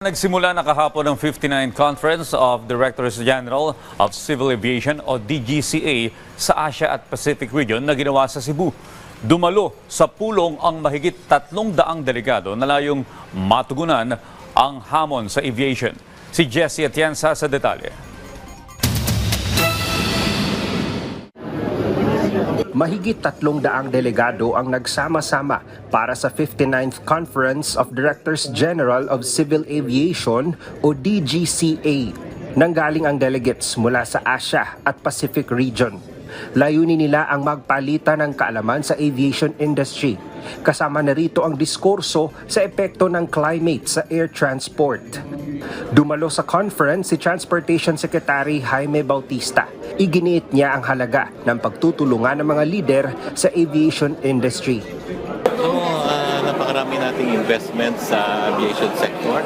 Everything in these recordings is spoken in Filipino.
Nagsimula na kahapon ang 59th Conference of Directors General of Civil Aviation o DGCA sa Asia at Pacific Region na ginawa sa Cebu. Dumalo sa pulong ang mahigit tatlong daang delegado na layong matugunan ang hamon sa aviation. Si Jesse Atienza sa detalye. Mahigit tatlong daang delegado ang nagsama-sama para sa 59th Conference of Directors General of Civil Aviation o DGCA. Nanggaling ang delegates mula sa Asia at Pacific Region. Layunin nila ang magpalitan ng kaalaman sa aviation industry. Kasama na rito ang diskurso sa epekto ng climate sa air transport. Dumalo sa conference si Transportation Secretary Jaime Bautista. Iginiit niya ang halaga ng pagtutulungan ng mga leader sa aviation industry. So, uh, napakarami nating investment sa aviation sector,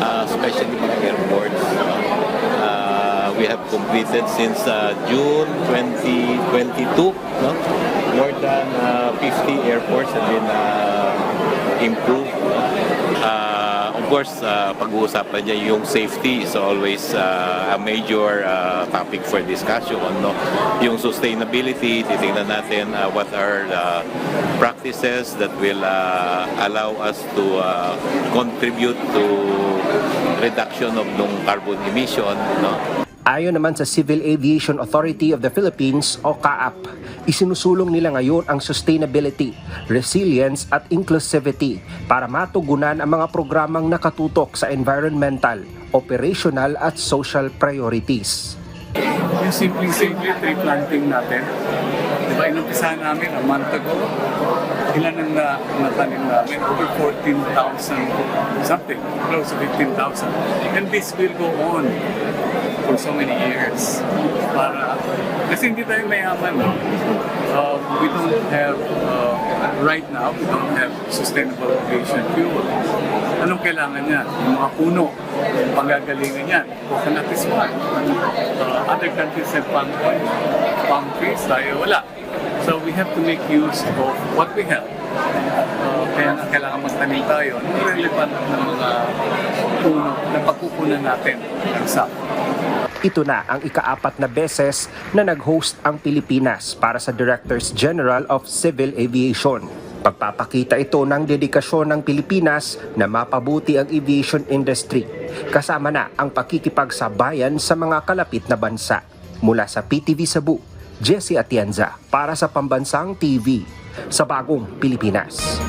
uh, especially mga airports. no? Uh, we have completed since uh, June 2022, no? more than uh, 50 airports have been uh, improved. Uh, of course, uh, pag-uusapan niya yung safety is always uh, a major uh, topic for discussion. No? Yung sustainability, titingnan natin uh, what are the practices that will uh, allow us to uh, contribute to reduction of nung carbon emission. No? Ayon naman sa Civil Aviation Authority of the Philippines o CAAP, isinusulong nila ngayon ang sustainability, resilience at inclusivity para matugunan ang mga programang nakatutok sa environmental, operational at social priorities. Yung simpleng-simple tree planting natin. Di ba, inumpisahan namin a month ago. Ilan ang na, natanim namin? Over 14,000 something, close to 15,000. And this will go on for so many years. Para, kasi hindi tayo mayaman. no? Uh, we don't have, uh, right now, we don't have sustainable aviation fuel. Anong kailangan niya? Yung mga puno, panggagalingan yan. Coconut is one. Uh, other countries have palm oil, palm trees, tayo wala. So we have to make use of what we have. Uh, kaya nga kailangan magtanim tayo ng relevant na mga puno na pagkukunan natin ng SAP. Ito na ang ikaapat na beses na nag-host ang Pilipinas para sa Directors General of Civil Aviation. Pagpapakita ito ng dedikasyon ng Pilipinas na mapabuti ang aviation industry. Kasama na ang pakikipagsabayan sa mga kalapit na bansa. Mula sa PTV Cebu, Jesse Atienza para sa Pambansang TV sa Bagong Pilipinas.